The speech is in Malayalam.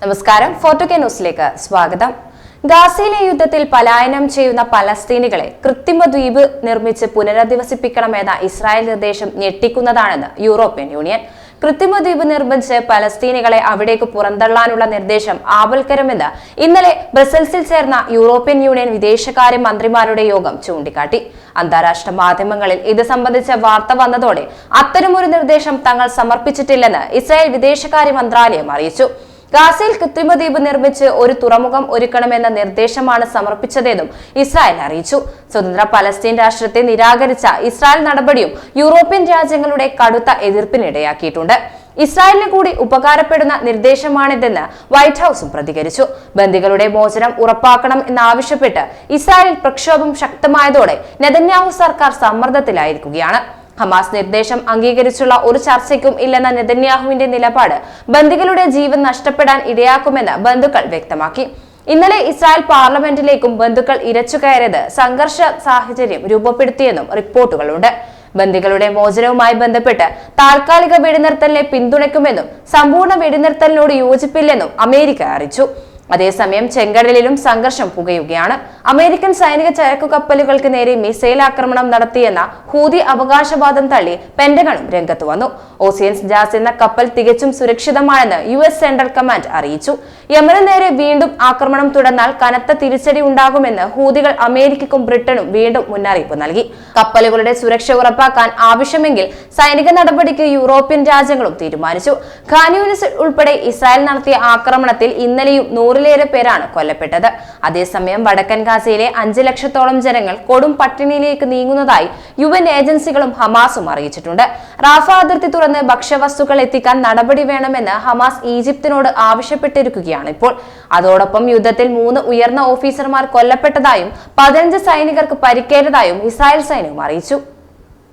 നമസ്കാരം. ഫോർട്ടോ കെ ന്യൂസിലേക്ക് സ്വാഗതം. ഗാസയിലെ യുദ്ധത്തിൽ പലായനം ചെയ്യുന്ന പലസ്തീനികളെ കൃത്രിമ ദ്വീപ് നിർമ്മിച്ച് പുനരധിവസിപ്പിക്കണമെന്ന ഇസ്രായേൽ നിർദ്ദേശം ഞെട്ടിക്കുന്നതാണെന്ന് യൂറോപ്യൻ യൂണിയൻ. കൃത്രിമ ദ്വീപ് നിർമ്മിച്ച് പലസ്തീനികളെ അവിടേക്ക് പുറന്തള്ളാനുള്ള നിർദ്ദേശം ആപൽക്കരമെന്ന് ഇന്നലെ ബ്രസൽസിൽ ചേർന്ന യൂറോപ്യൻ യൂണിയൻ വിദേശകാര്യ മന്ത്രിമാരുടെ യോഗം ചൂണ്ടിക്കാട്ടി. അന്താരാഷ്ട്ര മാധ്യമങ്ങളിൽ ഇത് സംബന്ധിച്ച വാർത്ത വന്നതോടെ അത്തരമൊരു നിർദ്ദേശം തങ്ങൾ സമർപ്പിച്ചിട്ടില്ലെന്ന് ഇസ്രായേൽ വിദേശകാര്യ മന്ത്രാലയം അറിയിച്ചു. ഗാസയിൽ കൃത്രിമ ദ്വീപ് നിർമ്മിച്ച് ഒരു തുറമുഖം ഒരുക്കണമെന്ന നിർദ്ദേശമാണ് സമർപ്പിച്ചതെന്നും ഇസ്രായേൽ അറിയിച്ചു. സ്വതന്ത്ര പലസ്തീൻ രാഷ്ട്രത്തെ നിരാകരിച്ച ഇസ്രായേൽ നടപടിയും യൂറോപ്യൻ രാജ്യങ്ങളുടെ കടുത്ത എതിർപ്പിനിടയാക്കിയിട്ടുണ്ട്. ഇസ്രായേലിന് കൂടി ഉപകാരപ്പെടുന്ന നിർദ്ദേശമാണിതെന്ന് വൈറ്റ് ഹൌസും പ്രതികരിച്ചു. ബന്ദികളുടെ മോചനം ഉറപ്പാക്കണം എന്നാവശ്യപ്പെട്ട് ഇസ്രായേൽ പ്രക്ഷോഭം ശക്തമായതോടെ നെതന്യാഹു സർക്കാർ സമ്മർദ്ദത്തിലായിരിക്കുകയാണ്. ഹമാസ് നിർദ്ദേശം അംഗീകരിച്ചുള്ള ഒരു ചർച്ചയ്ക്കും ഇല്ലെന്ന നെതന്യാഹുവിന്റെ നിലപാട് ബന്ദികളുടെ ജീവൻ നഷ്ടപ്പെടാൻ ഇടയാക്കുമെന്ന് ബന്ധുക്കൾ വ്യക്തമാക്കി. ഇന്നലെ ഇസ്രായേൽ പാർലമെന്റിലേക്കും ബന്ധുക്കൾ ഇരച്ചു കയറിയത് സംഘർഷ സാഹചര്യം രൂപപ്പെടുത്തിയെന്നും റിപ്പോർട്ടുകളുണ്ട്. ബന്ദികളുടെ മോചനവുമായി ബന്ധപ്പെട്ട് താൽക്കാലിക വെടിനിർത്തലിനെ പിന്തുണയ്ക്കുമെന്നും സമ്പൂർണ വെടിനിർത്തലിനോട് യോജിപ്പില്ലെന്നും അമേരിക്ക അറിയിച്ചു. അതേസമയം ചെങ്കടലിലും സംഘർഷം പുകയുകയാണ്. അമേരിക്കൻ സൈനിക ചരക്കു കപ്പലുകൾക്ക് നേരെ മിസൈൽ ആക്രമണം നടത്തിയെന്ന ഹൂതി അവകാശവാദം തള്ളി പെന്റഗണും രംഗത്ത് വന്നു. ഓസിയൻസ് ജാസ് എന്ന കപ്പൽ തികച്ചും സുരക്ഷിതമാണെന്ന് യു എസ് സെൻട്രൽ കമാൻഡ് അറിയിച്ചു. യമന് നേരെ വീണ്ടും ആക്രമണം തുടർന്നാൽ കനത്ത തിരിച്ചടി ഉണ്ടാകുമെന്ന് ഹൂതികൾ അമേരിക്കക്കും ബ്രിട്ടനും വീണ്ടും മുന്നറിയിപ്പ് നൽകി. കപ്പലുകളുടെ സുരക്ഷ ഉറപ്പാക്കാൻ ആവശ്യമെങ്കിൽ സൈനിക നടപടിക്ക് യൂറോപ്യൻ രാജ്യങ്ങളും തീരുമാനിച്ചു. ഖാൻയൂനിസ് ഉൾപ്പെടെ ഇസ്രായേൽ നടത്തിയ ആക്രമണത്തിൽ ഇന്നലെയും നൂറിലേറെ പേരാണ് കൊല്ലപ്പെട്ടത്. അതേസമയം വടക്കൻ ഗാസയിലെ അഞ്ച് ലക്ഷത്തോളം ജനങ്ങൾ കൊടും പട്ടിണിയിലേക്ക് നീങ്ങുന്നതായി യു എൻ ഏജൻസികളും ഹമാസും അറിയിച്ചിട്ടുണ്ട്. റാഫ അതിർത്തി തുറന്ന് ഭക്ഷ്യവസ്തുക്കൾ എത്തിക്കാൻ നടപടി വേണമെന്ന് ഹമാസ് ഈജിപ്തിനോട് ആവശ്യപ്പെട്ടിരിക്കുകയാണ് ഇപ്പോൾ. അതോടൊപ്പം യുദ്ധത്തിൽ മൂന്ന് ഉയർന്ന ഓഫീസർമാർ കൊല്ലപ്പെട്ടതായും പതിനഞ്ച് സൈനികർക്ക് പരിക്കേറ്റതായും ഇസ്രായേൽ സൈന്യവും അറിയിച്ചു.